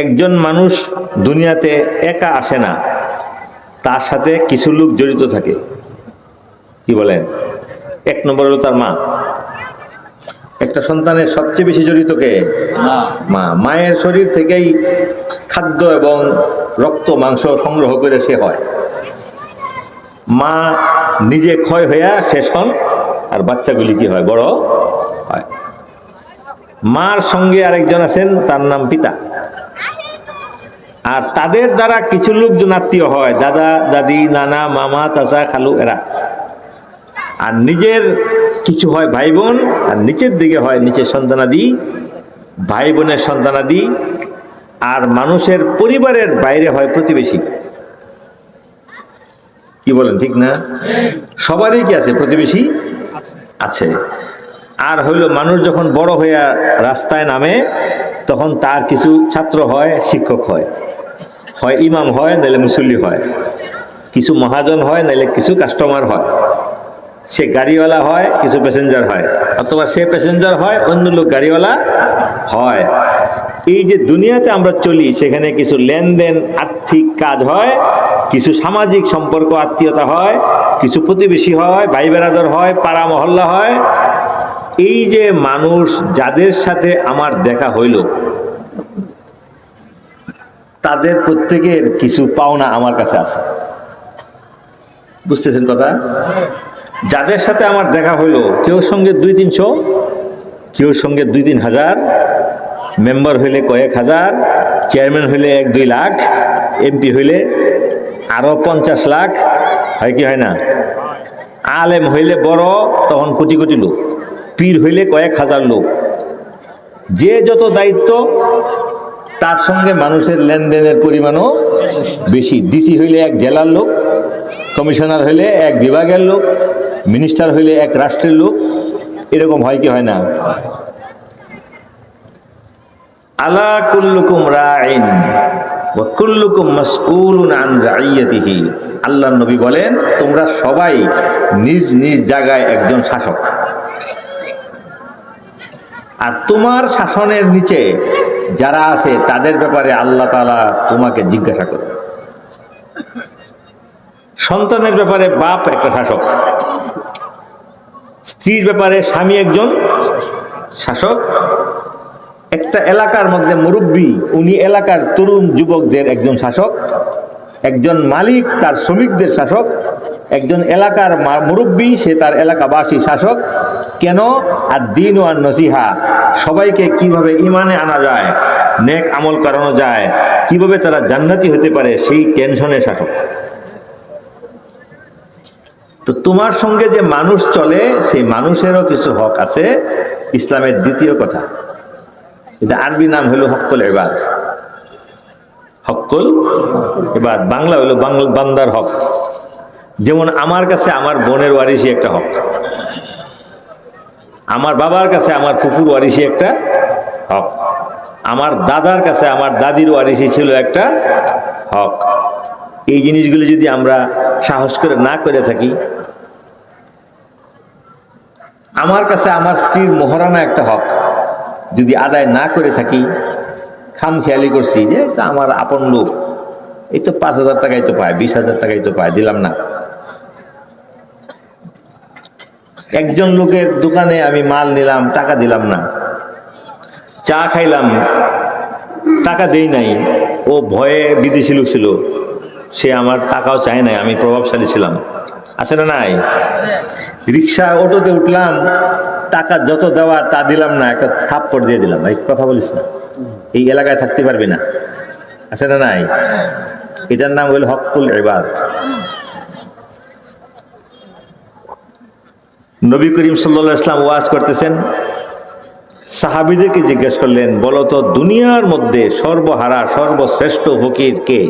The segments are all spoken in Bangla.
একজন মানুষ দুনিয়াতে একা আসে না তার সাথে কিছু লোক জড়িত থাকে। কি বলেন? এক নম্বর হলো তার মা। একটা সন্তানের সবচেয়ে বেশি জড়িত কে? মা। মায়ের শরীর থেকেই খাদ্য এবং রক্ত মাংস সংগ্রহ করে সে হয়। মা নিজে ক্ষয় হইয়া শেষ হন আর বাচ্চাগুলি কি হয়? বড় মার সঙ্গে আরেকজন আছেন, তার নাম পিতা। আর তাদের দ্বারা কিছু লোকজন আত্মীয় হয়, দাদা, দাদি, নানা, মামা, চাচা, খালু, এরা। আর নিজের কিছু হয় ভাই বোন আর নিচের দিকে হয় নিচের সন্তানাদি ভাই বোনের সন্তানাদি, আর মানুষের পরিবারের বাইরে হয় প্রতিবেশী। কি বলেন, ঠিক না? সবারই কি আছে প্রতিবেশী? আছে। আর হইল মানুষ যখন বড় হইয়া রাস্তায় নামে, তখন তার কিছু ছাত্র হয়, শিক্ষক হয়। হয় ইমাম হয়, নাইলে মুসল্লি হয়। কিছু মহাজন হয়, নাইলে কিছু কাস্টমার হয়। সে গাড়িওয়ালা হয়, কিছু প্যাসেঞ্জার হয়। অথবা সে প্যাসেঞ্জার হয়, অন্য লোক গাড়িওয়ালা হয়। এই যে দুনিয়াতে আমরা চলি, সেখানে কিছু লেনদেন, আর্থিক কাজ হয়, কিছু সামাজিক সম্পর্ক, আত্মীয়তা হয়, কিছু প্রতিবেশী হয় ভাই বেড়াদর হয় পাড়া মহল্লা হয় এই যে মানুষ যাদের সাথে আমার দেখা হইল, তাদের প্রত্যেকের কিছু পাওনা আমার কাছে আছে। বুঝতেছেন কথা? যাদের সাথে আমার দেখা হইল, কেউ সঙ্গে দুই তিনশো, কেউ সঙ্গে দুই তিন হাজার, মেম্বার হইলে কয়েক হাজার, চেয়ারম্যান হইলে এক দুই লাখ, এমপি হইলে আরও পঞ্চাশ লাখ, হয় কি হয় না? আলেম হইলে বড়, তখন কোটি কোটি লোক। পীর হইলে কয়েক হাজার লোক। যে যত দায়িত্ব, তার সঙ্গে মানুষের লেনদেনের পরিমাণও বেশি। ডিসি হইলে এক জেলার লোক, কমিশনার হইলে এক বিভাগের লোক, মিনিস্টার হইলে এক রাষ্ট্রের লোক, এরকম হয় কি হয় না? আলা কুল্লুকুম রাইন কুল্লুকুম নবী বলেন, তোমরা সবাই নিজ নিজ জায়গায় একজন শাসক। আর তোমার শাসনের নিচে যারা আছে, তাদের ব্যাপারে আল্লাহ তাআলা তোমাকে জিজ্ঞাসা করবে। সন্তানের ব্যাপারে বাপ একটা শাসক, স্ত্রীর ব্যাপারে স্বামী একজন শাসক। একটা এলাকার মধ্যে মুরব্বী, উনি এলাকার তরুণ যুবকদের একজন শাসক, একজন মালিক তার শ্রমিকদের শাসক, একজন এলাকার মুরব্বী সে তার এলাকাবাসী শাসক। কেন? আর দিন ও আর নসিহা সবাইকে কীভাবে ইমানে আনা যায়, নেক আমল করানো যায়, কীভাবে তারা জান্নাতি হতে পারে, সেই টেনশনে শাসক। তো তোমার সঙ্গে যে মানুষ চলে, সেই মানুষেরও কিছু হক আছে। ইসলামের দ্বিতীয় কথা। এটা আরবি নাম হলো হক্কল এবাদ হক্কল এবার বাংলা হলো বান্দার হক। যেমন আমার কাছে, আমার বোনের ওয়ারিসি একটা হক। আমার বাবার কাছে আমার ফুফুর ওয়ারিসি একটা হক। আমার দাদার কাছে আমার দাদির ওয়ারিসি ছিল একটা হক। এই জিনিসগুলি যদি আমরা সাহস করে না করে থাকি, আমার কাছে আমার স্ত্রীর মহারানা একটা হক। যদি আদায় না করে থাকি খাম খেয়ালি করছি যে তা আমার আপন লোক, এই তো পাঁচ হাজার টাকাই তো পায়, বিশ হাজার টাকাই তো পায়, দিলাম না। একজন লোকের দোকানে আমি মাল নিলাম, টাকা দিলাম না। চা খাইলাম, টাকা দেই নাই। ও ভয়ে বিদেশি লোক ছিল। সে আমার টাকাও চায় নাই, আমি প্রভাবশালী ছিলাম। আছে না নাই? রিক্সা অটোতে উঠলাম, টাকা যত দেওয়া তা দিলাম না, একটা থাপ্পড় দিয়ে দিলাম। ভাই, কথা বলিস না। এই এলাকায় থাকতে পারবি না। আছে না নাই? এটার নাম হইল হকুল এবাদ নবী করিম সাল্লা ইসলাম ওয়াজ করতেছেন। সাহাবিদেরকে জিজ্ঞেস করলেন, বলো তো, দুনিয়ার মধ্যে সর্বহারা, সর্বশ্রেষ্ঠ ফকির কে?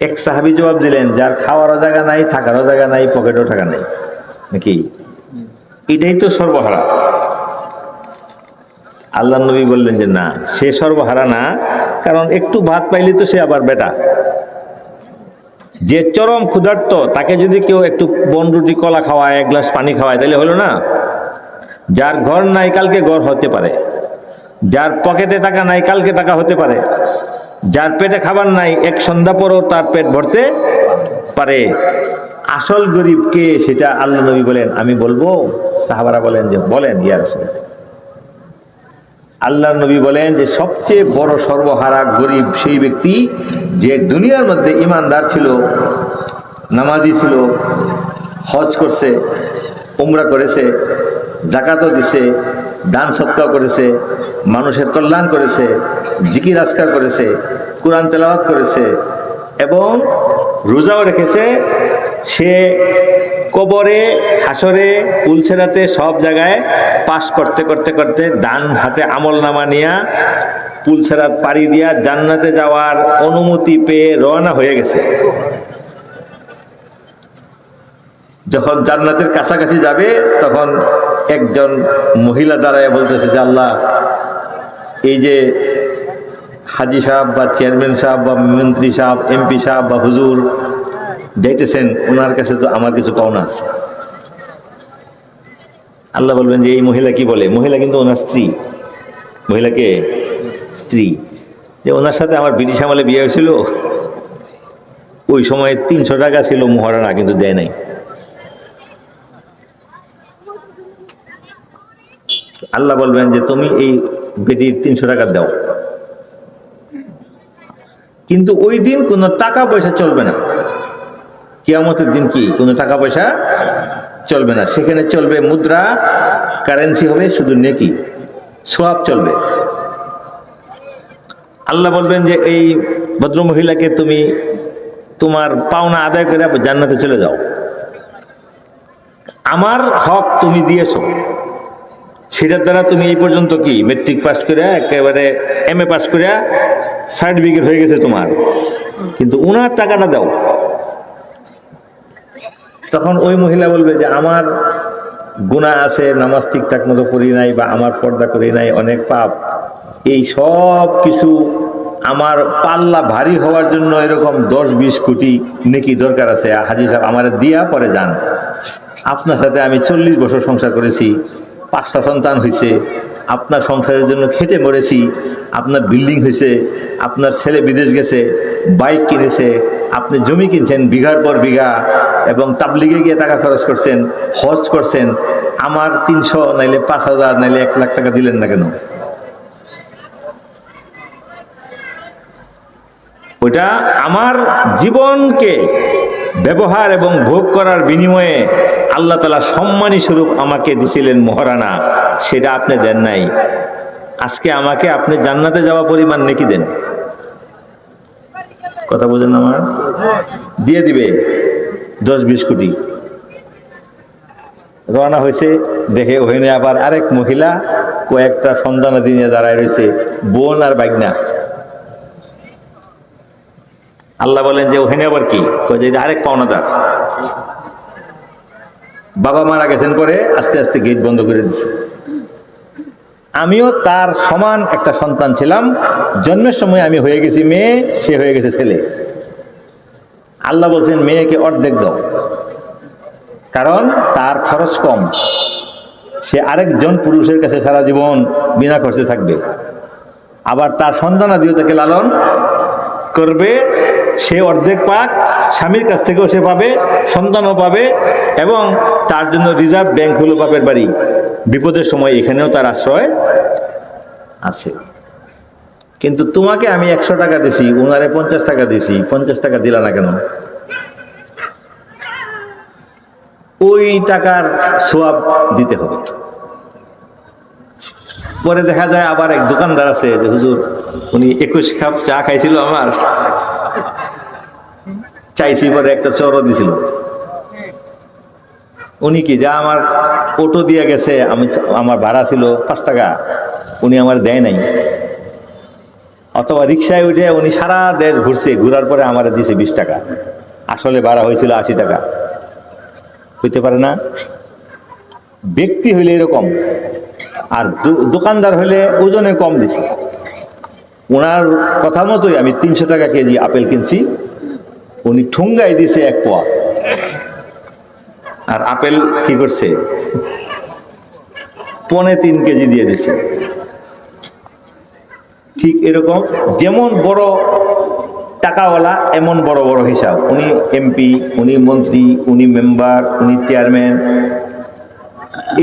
এক সাহাবি জবাব দিলেন, যার খাওয়ারও জায়গা নাই, থাকারও জায়গা নাই, পকেটও টাকা নাই। নাকি? এটাই তো সর্বহারা। আল্লাহ নবী বললেন যে, না, সে সর্বহারা না, কারণ একটু ভাত পাইলে তো সে আবার বেটা। যে চরম ক্ষুধার্ত, তাকে যদি কেউ একটু বন রুটি, কলা খাওয়ায়, এক গ্লাস পানি খাওয়ায়, তাহলে হলো না? যার ঘর নাই, কালকে ঘর হতে পারে। যার পকেটে টাকা নাই, কালকে টাকা হতে পারে। যার পেটে খাবার নাই, এক সন্ধ্যা পরও তার পেট ভরতে পারে। আসল গরিব কে সেটা আল্লাহ নবী বলেন, আমি বলব, সাহাবারা বলেন যে, বলেন ইয়ার। আল্লাহ নবী বলেন যে সবচেয়ে বড় সর্বহারা গরিব সেই ব্যক্তি যে দুনিয়ার মধ্যে ইমানদার ছিল, নামাজি ছিল, হজ করছে, উমরা করেছে, জাকাতও দিছে, দান সৎকার করেছে, মানুষের কল্যাণ করেছে, জিকির আজকার করেছে, কোরআন তেলাওয়াত করেছে এবং রোজাও রেখেছে সে কবরে, হাসরে পুলছেরাতে সব জায়গায় পাশ করতে করতে করতে ডান হাতে আমল নামা নিয়া পুলছেরাত পাড়ি দিয়া জান্নাতে যাওয়ার অনুমতি পেয়ে রওনা হয়ে গেছে। যখন জান্নাতের কাছাকাছি যাবে, তখন একজন মহিলা দাঁড়ায় বলতেছে যে, আল্লাহ, এই যে হাজি সাহেব বা চেয়ারম্যান সাহেব বা মন্ত্রী সাহেব, এমপি সাহেব বা হুজুর যাইতেছেন ওনার কাছে তো আমার কিছু পাওনা আছে। আল্লাহ বলবেন যে, এই মহিলা কি বলে? মহিলা কিন্তু ওনার স্ত্রী। মহিলাকে স্ত্রী। যে ওনার সাথে আমার ব্রিটিশ আমলে বিয়ে হয়েছিল, ওই সময় তিনশো টাকা ছিল মহারানা, কিন্তু দেয় নাই। আল্লাহ বলবেন যে, তুমি এই বেটির তিনশো টাকা দাও। কিন্তু ওই দিন কোনো টাকা পয়সা চলবে না। কিয়ামতের দিন কি? কোনো টাকা পয়সা চলবে না। সেখানে চলবে মুদ্রা কারেন্সি হবে শুধু নেকি। সোয়াব চলবে। আল্লাহ বলবেন যে, এই ভদ্র মহিলাকে তুমি তোমার পাওনা আদায় করে জান্নাতে চলে যাও। আমার হক তুমি দিয়েছ। সেটার দ্বারা তুমি এই পর্যন্ত কি মেট্রিক পাস করে একেবারে এম এ পাস করে সার্টিফিকেট হয়ে গেছে তোমার। কিন্তু ওনার টাকাটা দাও। তখন ওই মহিলা বলবে যে, আমার গুণা আছে, নামাজ ঠিকঠাক মতো করি নাই বা আমার পর্দা করি নাই, অনেক পাপ। এই সব কিছু আমার পাল্লা ভারী হওয়ার জন্য এরকম দশ বিশ কোটি নেকি দরকার আছে। হাজি সাহেব, আমার দিয়া পরে যান। আপনার সাথে আমি চল্লিশ বছর সংসার করেছি, পাঁচটা সন্তান হয়েছে আপনার সংসারের জন্য খেটে মরেছি, আপনার বিল্ডিং হয়েছে, আপনার ছেলে বিদেশ গেছে, বাইক কিনেছে, আপনি জমি কিনছেন, বিঘার পর বিঘা, এবং তাবলিগে গিয়ে টাকা খরচ করছেন, হজ করছেন, আমার তিনশো নাইলে পাঁচ হাজার, নাইলে এক লাখ টাকা দিলেন না কেন? ওইটা আমার জীবনকে ব্যবহার এবং ভোগ করার বিনিময়ে আল্লাহ তালা সম্মানী স্বরূপ আমাকে দিছিলেন মহারানা, সেটা আপনি দেন নাই। আজকে আমাকে আপনি জান্নাতে যাওয়া পরিমাণ নেকি দেন? কথা বোঝেন আমার দিয়ে দিবে দশ বিশ কোটি। রওনা হয়েছে, দেখে ওখানে আবার আরেক মহিলা কয়েকটা সন্তানাদি নিয়ে দাঁড়ায় রয়েছে, বোন আর বাগনা আল্লাহ বলেন যে ওখানে আবার কি? আরেক পাওনাদার বাবা মারা গেছেন পরে আস্তে আস্তে গেট বন্ধ করে দিচ্ছে আমিও তার সমান একটা সন্তান ছিলাম। জন্মের সময় আমি হয়ে গেছি মেয়ে, সে হয়ে গেছে ছেলে। আল্লাহ বলছেন, মেয়েকে অর্ধেক দাও। কারণ তার খরচ কম। সে আরেকজন পুরুষের কাছে সারা জীবন বিনা খরচে থাকবে। আবার তার সন্তান সন্তানাদিও তাকে লালন করবে। সে অর্ধেক পাক, স্বামীর কাছ থেকেও সে পাবে, সন্তানও পাবে এবং তার জন্য রিজার্ভ ব্যাংক হলো বাপের বাড়ি। বিপদের সময় এখানেও তার আশ্রয় আছে। কিন্তু তোমাকে আমি একশো টাকা দিছি ওনারে পঞ্চাশ টাকা দিছি, পঞ্চাশ টাকা দিলা না কেন? ওই টাকার সোয়াব দিতে হবে। পরে দেখা যায় আবার এক দোকানদার আছে হুজুর, উনি একুশ কাপ চা খাইছিল আমার। চাইছি পরে একটা চরও দিছিল। উনি কি, যা আমার অটো দিয়ে গেছে, আমি আমার ভাড়া ছিল পাঁচ টাকা, উনি আমার দেয় নাই। অথবা রিক্সায় উঠে উনি সারা দেশ ঘুরছে, ঘুরার পরে আমার দিছে বিশ টাকা। আসলে ভাড়া হয়েছিল আশি টাকা। হইতে পারে না? ব্যক্তি হইলে এরকম, আর দোকানদার হলে ওজনে কম দিছি। ওনার কথা মতোই আমি তিনশো টাকা কেজি আপেল কিনছি। উনি ঠুঙ্গাই দিছে এক পোয়া। আর আপেল কি করছে? পনে তিন কেজি দিয়ে দিছে। ঠিক এরকম, যেমন বড় টাকাওয়ালা, এমন বড় বড় হিসাব। উনি এমপি, উনি মন্ত্রী, উনি মেম্বার, উনি চেয়ারম্যান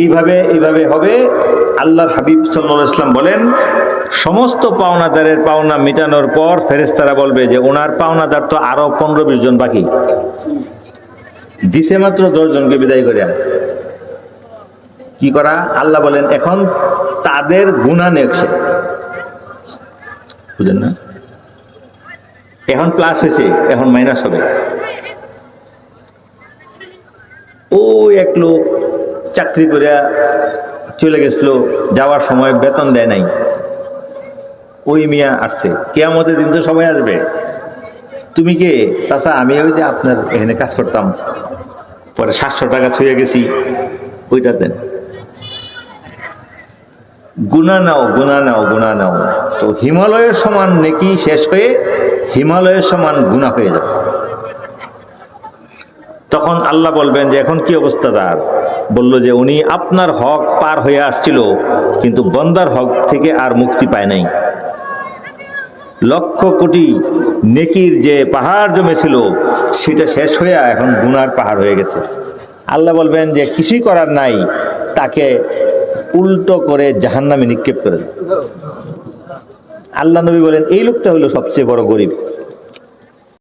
এইভাবে এইভাবে হবে। আল্লাহর হাবিব সাল্লাহ ইসলাম বলেন, সমস্ত পাওনাদারের পাওনা মেটানোর পর ফেরেস্তারা বলবে যে, ওনার পাওনাদার তো আরও পনেরো বিশ জন বাকি। দিছে মাত্র দশ জনকে বিদায় করে কি করা? আল্লাহ বলেন, এখন তাদের গুণা নেকছে বুঝলেন না? এখন প্লাস হয়েছে, এখন মাইনাস হবে। ও এক লোক চাকরি করে চলে গেছিল, যাওয়ার সময় বেতন দেয় নাই। ওই মিয়া আসছে। কেয়ামতের দিন তো সবাই আসবে। তুমি কে? তাছাড়া আমি ওই যে আপনার এখানে কাজ করতাম। পরে সাতশো টাকা ছুঁয়ে গেছি। ওইটা দেন। গুণা নাও গুণা নাও গুণা নাও। তো হিমালয়ের সমান নেকি শেষ হয়ে হিমালয়ের সমান গুণা হয়ে যাবে। তখন আল্লাহ বলবেন যে, এখন কি অবস্থা তার? বলল যে, উনি আপনার হক পার হয়ে আসছিল, কিন্তু বন্দার হক থেকে আর মুক্তি পায় নাই। লক্ষ কোটি নেকির যে পাহাড় জমেছিল, সেটা শেষ হয়ে এখন গুনার পাহাড় হয়ে গেছে। আল্লাহ বলবেন যে, কিছুই করার নাই। তাকে উল্টো করে জাহান্নামে নিক্ষেপ করে আল্লাহ নবী বলেন, এই লোকটা হলো সবচেয়ে বড় গরিব।